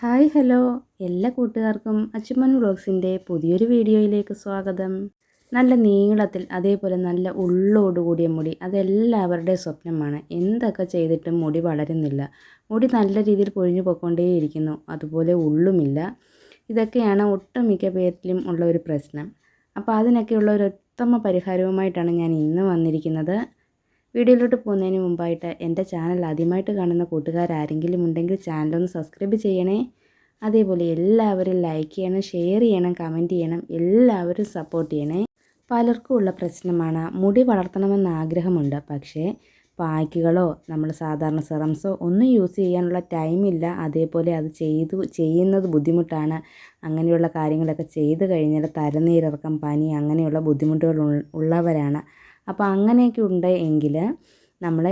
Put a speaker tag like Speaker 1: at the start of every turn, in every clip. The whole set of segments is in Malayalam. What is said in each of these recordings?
Speaker 1: Hi hello. എല്ലാ കൂട്ടുകാർക്കും അച്ചുമൻ വ്ളോഗ്സിന്റെ പുതിയൊരു വീഡിയോയിലേക്ക് സ്വാഗതം. നല്ല നീളത്തിൽ അതേപോലെ നല്ല ഉള്ളോട് കൂടിയ മുടി. അതെല്ലാവരുടെ സ്വപ്നമാണ്. എന്തൊക്കെ ചെയ്തിട്ടും മുടി വളരുന്നില്ല. മുടി നല്ല രീതിയിൽ പൊഴിഞ്ഞു പോയിക്കൊണ്ടേയിരിക്കുന്നു. അതുപോലെ ഉള്ളുമില്ല. ഇതൊക്കെയാണ് ഒട്ടുമിക്ക പേരിലും ഉള്ള ഒരു പ്രശ്നം. അപ്പോൾ അതിനൊക്കെയുള്ള ഒരു ഉത്തമ പരിഹാരവുമായിട്ടാണ് ഞാൻ ഇന്ന് വന്നിരിക്കുന്നത്. വീഡിയോയിലോട്ട് പോകുന്നതിന് മുമ്പായിട്ട് എന്റെ ചാനൽ ആദ്യമായിട്ട് കാണുന്ന കൂട്ടുകാരാരെങ്കിലും ഉണ്ടെങ്കിൽ ചാനലൊന്ന് സബ്സ്ക്രൈബ് ചെയ്യണേ. അതേപോലെ എല്ലാവരും ലൈക്ക് ചെയ്യണം ഷെയർ ചെയ്യണം കമന്റ് ചെയ്യണം എല്ലാവരും സപ്പോർട്ട് ചെയ്യണേ. പലർക്കും ഉള്ള പ്രശ്നമാണ്. മുടി വളർത്തണമെന്ന് ആഗ്രഹമുണ്ട്. പക്ഷേ പായ്ക്കുകളോ നമ്മൾ സാധാരണ സിറംസോ ഒന്നും യൂസ് ചെയ്യാനുള്ള ടൈമില്ല അതേപോലെ അത് ചെയ്തു ചെയ്യുന്നത് ബുദ്ധിമുട്ടാണ്. അങ്ങനെയുള്ള കാര്യങ്ങളൊക്കെ ചെയ്തു കഴിഞ്ഞാൽ തലനീരിറക്കം പനി അങ്ങനെയുള്ള ബുദ്ധിമുട്ടുകൾ ഉള്ളവരാണ്. അപ്പോൾ അങ്ങനെയൊക്കെ ഉണ്ട് എങ്കിൽ നമ്മൾ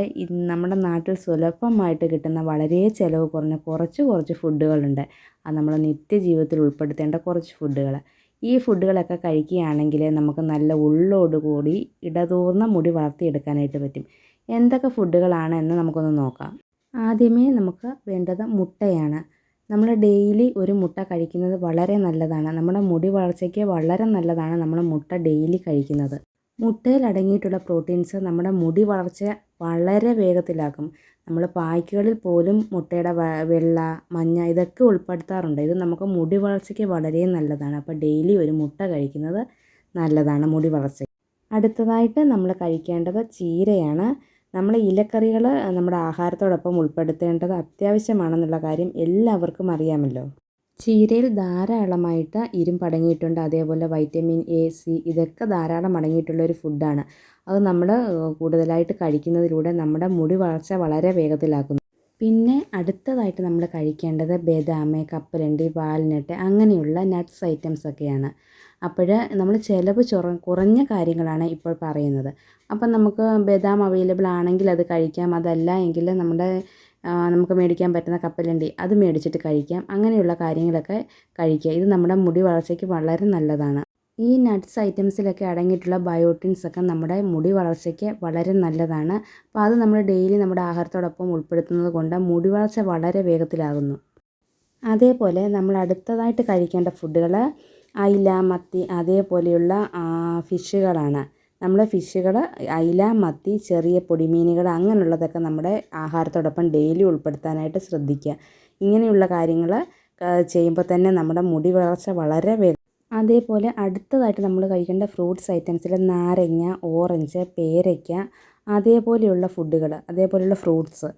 Speaker 1: നമ്മുടെ നാട്ടിൽ സുലഭമായിട്ട് കിട്ടുന്ന വളരെ ചിലവ് കുറഞ്ഞ കുറച്ച് കുറച്ച് ഫുഡുകളുണ്ട്. അത് നമ്മൾ നിത്യജീവിതത്തിൽ ഉൾപ്പെടുത്തേണ്ട കുറച്ച് ഫുഡുകൾ. ഈ ഫുഡുകളൊക്കെ കഴിക്കുകയാണെങ്കിൽ നമുക്ക് നല്ല ഉള്ളോടുകൂടി ഇടതൂർന്ന മുടി വളർത്തിയെടുക്കാനായിട്ട് പറ്റും. എന്തൊക്കെ ഫുഡുകളാണ് എന്ന് നമുക്കൊന്ന് നോക്കാം. ആദ്യമേ നമുക്ക് വേണ്ടത് മുട്ടയാണ്. നമ്മൾ ഡെയിലി ഒരു മുട്ട കഴിക്കുന്നത് വളരെ നല്ലതാണ്. നമ്മുടെ മുടി വളർച്ചയ്ക്ക് വളരെ നല്ലതാണ് നമ്മൾ മുട്ട ഡെയിലി കഴിക്കുന്നത്. മുട്ടയിൽ അടങ്ങിയിട്ടുള്ള പ്രോട്ടീൻസ് നമ്മുടെ മുടി വളർച്ച വളരെ വേഗത്തിലാക്കും. നമ്മൾ പായ്ക്കുകളിൽ പോലും മുട്ടയുടെ വെള്ള മഞ്ഞ ഇതൊക്കെ ഉൾപ്പെടുത്താറുണ്ട്. ഇത് നമുക്ക് മുടി വളർച്ചയ്ക്ക് വളരെ നല്ലതാണ്. അപ്പോൾ ഡെയിലി ഒരു മുട്ട കഴിക്കുന്നത് നല്ലതാണ് മുടി വളർച്ച. അടുത്തതായിട്ട് നമ്മൾ കഴിക്കേണ്ടത് ചീരയാണ്. നമ്മൾ ഇലക്കറികൾ നമ്മുടെ ആഹാരത്തോടൊപ്പം ഉൾപ്പെടുത്തേണ്ടത് അത്യാവശ്യമാണെന്നുള്ള കാര്യം എല്ലാവർക്കും അറിയാമല്ലോ. ചീരയിൽ ധാരാളമായിട്ട് ഇരുമ്പ് അടങ്ങിയിട്ടുണ്ട്. അതേപോലെ വൈറ്റമിൻ എ സി ഇതൊക്കെ ധാരാളം അടങ്ങിയിട്ടുള്ള ഒരു ഫുഡാണ് അത് നമ്മൾ കൂടുതലായിട്ട് കഴിക്കുന്നതിലൂടെ നമ്മുടെ മുടി വളർച്ച വളരെ വേഗത്തിലാക്കുന്നു. പിന്നെ അടുത്തതായിട്ട് നമ്മൾ കഴിക്കേണ്ടത് ബദാം കപ്പലണ്ടി വാൽനട്ട് അങ്ങനെയുള്ള നട്ട്സ് ഐറ്റംസ് ഒക്കെയാണ്. അപ്പോൾ നമ്മൾ ചിലവ് ചൊറ കുറഞ്ഞ കാര്യങ്ങളാണ് ഇപ്പോൾ പറയുന്നത്. അപ്പം നമുക്ക് ബദാം അവൈലബിൾ ആണെങ്കിൽ അത് കഴിക്കാം. അതല്ല എങ്കിൽ നമ്മുടെ നമുക്ക് മേടിക്കാൻ പറ്റുന്ന കപ്പലണ്ടി അത് മേടിച്ചിട്ട് കഴിക്കാം. അങ്ങനെയുള്ള കാര്യങ്ങളൊക്കെ കഴിക്കുക. ഇത് നമ്മുടെ മുടി വളർച്ചയ്ക്ക് വളരെ നല്ലതാണ്. ഈ നട്ട്സ് ഐറ്റംസിലൊക്കെ അടങ്ങിയിട്ടുള്ള ബയോട്ടിൻസ് ഒക്കെ നമ്മുടെ മുടി വളർച്ചയ്ക്ക് വളരെ നല്ലതാണ്. അപ്പോൾ അത് നമ്മൾ ഡെയിലി നമ്മുടെ ആഹാരത്തോടൊപ്പം ഉൾപ്പെടുത്തുന്നത് കൊണ്ട് മുടി വളർച്ച വളരെ വേഗത്തിലാകുന്നു. അതേപോലെ നമ്മൾ അടുത്തതായിട്ട് കഴിക്കേണ്ട ഫുഡുകൾ അയില മത്തി അതേപോലെയുള്ള ഫിഷുകളാണ് നമ്മൾ ഫിഷുകൾ അയില മത്തി ചെറിയ പൊടിമീനുകൾ അങ്ങനെയുള്ളതൊക്കെ നമ്മുടെ ആഹാരത്തോടൊപ്പം ഡെയിലി ഉൾപ്പെടുത്താനായിട്ട് ശ്രദ്ധിക്കുക. ഇങ്ങനെയുള്ള കാര്യങ്ങൾ ചെയ്യുമ്പോൾ തന്നെ നമ്മുടെ മുടി വളർച്ച വളരെ വേഗം അതേപോലെ അടുത്തതായിട്ട് നമ്മൾ കഴിക്കേണ്ട ഫ്രൂട്ട്സ് ഐറ്റംസിൽ നാരങ്ങ ഓറഞ്ച് പേരയ്ക്ക അതേപോലെയുള്ള ഫുഡുകൾ അതേപോലെയുള്ള ഫ്രൂട്ട്സ്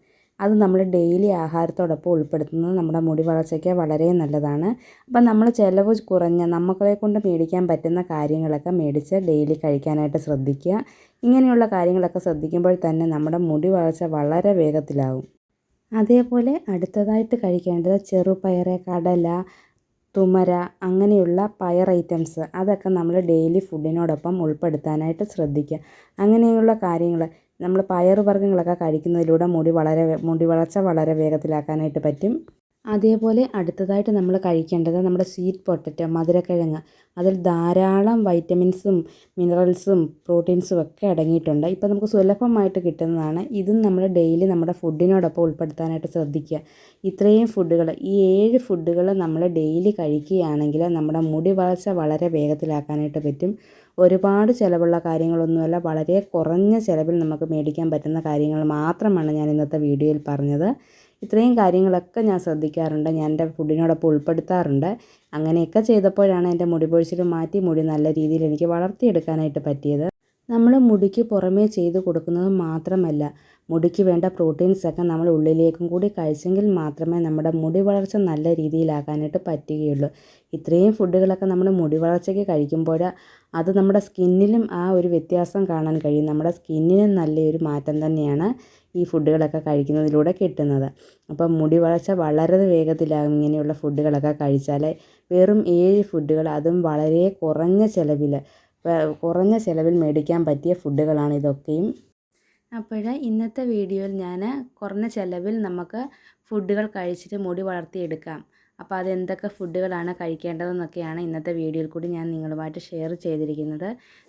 Speaker 1: അത് നമ്മൾ ഡെയിലി ആഹാരത്തോടൊപ്പം ഉൾപ്പെടുത്തുന്നത് നമ്മുടെ മുടി വളർച്ചയ്ക്ക് വളരെ നല്ലതാണ്. അപ്പം നമ്മൾ ചിലവ് കുറഞ്ഞ നമ്മളെ കൊണ്ട് മേടിക്കാൻ പറ്റുന്ന കാര്യങ്ങളൊക്കെ മേടിച്ച് ഡെയിലി കഴിക്കാനായിട്ട് ശ്രദ്ധിക്കുക. ഇങ്ങനെയുള്ള കാര്യങ്ങളൊക്കെ ശ്രദ്ധിക്കുമ്പോൾ തന്നെ നമ്മുടെ മുടി വളർച്ച വളരെ വേഗത്തിലാവും. അതേപോലെ അടുത്തതായിട്ട് കഴിക്കേണ്ടത് ചെറുപയർ കടല തുമര അങ്ങനെയുള്ള പയർ ഐറ്റംസ്. അതൊക്കെ നമ്മൾ ഡെയിലി ഫുഡിനോടൊപ്പം ഉൾപ്പെടുത്താനായിട്ട് ശ്രദ്ധിക്കുക. അങ്ങനെയുള്ള കാര്യങ്ങൾ നമ്മൾ പയർ വർഗങ്ങളൊക്കെ കഴിക്കുന്നതിലൂടെ മുടി വളരെ മുടി വളർച്ച വളരെ വേഗത്തിലാക്കാനായിട്ട് പറ്റും. അതേപോലെ അടുത്തതായിട്ട് നമ്മൾ കഴിക്കേണ്ടത് നമ്മുടെ സ്വീറ്റ് പൊട്ടറ്റോ മധുരക്കിഴങ്ങ്. അതിൽ ധാരാളം വൈറ്റമിൻസും മിനറൽസും പ്രോട്ടീൻസും ഒക്കെ അടങ്ങിയിട്ടുണ്ട്. ഇപ്പോൾ നമുക്ക് സുലഭമായിട്ട് കിട്ടുന്നതാണ്. ഇതും നമ്മൾ ഡെയിലി നമ്മുടെ ഫുഡിനോടൊപ്പം ഉൾപ്പെടുത്താനായിട്ട് ശ്രദ്ധിക്കുക. ഇത്രയും ഫുഡുകൾ ഈ ഏഴ് ഫുഡുകൾ നമ്മൾ ഡെയിലി കഴിക്കുകയാണെങ്കിൽ നമ്മുടെ മുടി വളർച്ച വളരെ വേഗത്തിലാക്കാനായിട്ട് പറ്റും. ഒരുപാട് ചിലവുള്ള കാര്യങ്ങളൊന്നുമല്ല വളരെ കുറഞ്ഞ ചിലവിൽ നമുക്ക് മേടിക്കാൻ പറ്റുന്ന കാര്യങ്ങൾ മാത്രമാണ് ഞാൻ ഇന്നത്തെ വീഡിയോയിൽ പറഞ്ഞത്. ഇത്രയും കാര്യങ്ങളൊക്കെ ഞാൻ ശ്രദ്ധിക്കാറുണ്ട് ഞാൻ എന്റെ ഫുഡിനോടൊപ്പം ഉൾപ്പെടുത്താറുണ്ട്. അങ്ങനെയൊക്കെ ചെയ്തപ്പോഴാണ് എന്റെ മുടി പൊഴിച്ചിൽ മാറ്റി മുടി നല്ല രീതിയിൽ എനിക്ക് വളർത്തിയെടുക്കാനായിട്ട് പറ്റിയത്. നമ്മൾ മുടിക്ക് പുറമേ ചെയ്ത് കൊടുക്കുന്നത് മാത്രമല്ല മുടിക്ക് വേണ്ട പ്രോട്ടീൻസൊക്കെ നമ്മൾ ഉള്ളിലേക്കും കൂടി കഴിച്ചെങ്കിൽ മാത്രമേ നമ്മുടെ മുടി വളർച്ച നല്ല രീതിയിലാക്കാനായിട്ട് പറ്റുകയുള്ളൂ. ഇത്രയും ഫുഡുകളൊക്കെ നമ്മൾ മുടി വളർച്ചയ്ക്ക് കഴിക്കുമ്പോൾ അത് നമ്മുടെ സ്കിന്നിലും ആ ഒരു വ്യത്യാസം കാണാൻ കഴിയും. നമ്മുടെ സ്കിന്നിനും നല്ലൊരു മാറ്റം തന്നെയാണ് ഈ ഫുഡുകളൊക്കെ കഴിക്കുന്നതിലൂടെ കിട്ടുന്നത്. അപ്പം മുടി വളർച്ച വളരെ വേഗത്തിലാകും ഇങ്ങനെയുള്ള ഫുഡുകളൊക്കെ കഴിച്ചാൽ വെറും ഏഴ് ഫുഡുകൾ അതും വളരെ കുറഞ്ഞ ചിലവിൽ കുറഞ്ഞ ചിലവിൽ മേടിക്കാൻ പറ്റിയ ഫുഡുകളാണ് ഇതൊക്കെയും. അപ്പോൾ ഇന്നത്തെ വീഡിയോയിൽ ഞാൻ കുറഞ്ഞ ചിലവിൽ നമുക്ക് ഫുഡുകൾ കഴിച്ചിട്ട് മുടി വളർത്തിയെടുക്കാം. അപ്പോൾ അതെന്തൊക്കെ ഫുഡുകളാണ് കഴിക്കേണ്ടതെന്നൊക്കെയാണ് ഇന്നത്തെ വീഡിയോയിൽ കൂടി ഞാൻ നിങ്ങളുമായിട്ട് ഷെയർ ചെയ്തിരിക്കുന്നത്.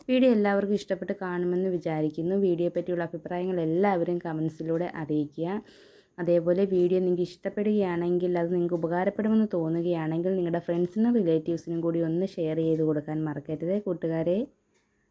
Speaker 1: വീഡിയോ എല്ലാവർക്കും ഇഷ്ടപ്പെട്ട് കാണുമെന്ന് വിചാരിക്കുന്നു. വീഡിയോയെ പറ്റിയുള്ള അഭിപ്രായങ്ങൾ എല്ലാവരും കമൻസിലൂടെ അറിയിക്കുക. അതേപോലെ വീഡിയോ നിങ്ങൾക്ക് ഇഷ്ടപ്പെടുകയാണെങ്കിൽ അത് നിങ്ങൾക്ക് ഉപകാരപ്പെടുമെന്ന് തോന്നുകയാണെങ്കിൽ നിങ്ങളുടെ ഫ്രണ്ട്സിനും റിലേറ്റീവ്സിനും കൂടി ഒന്ന് ഷെയർ ചെയ്ത് കൊടുക്കാൻ മറക്കരുത് കൂട്ടുകാരെ.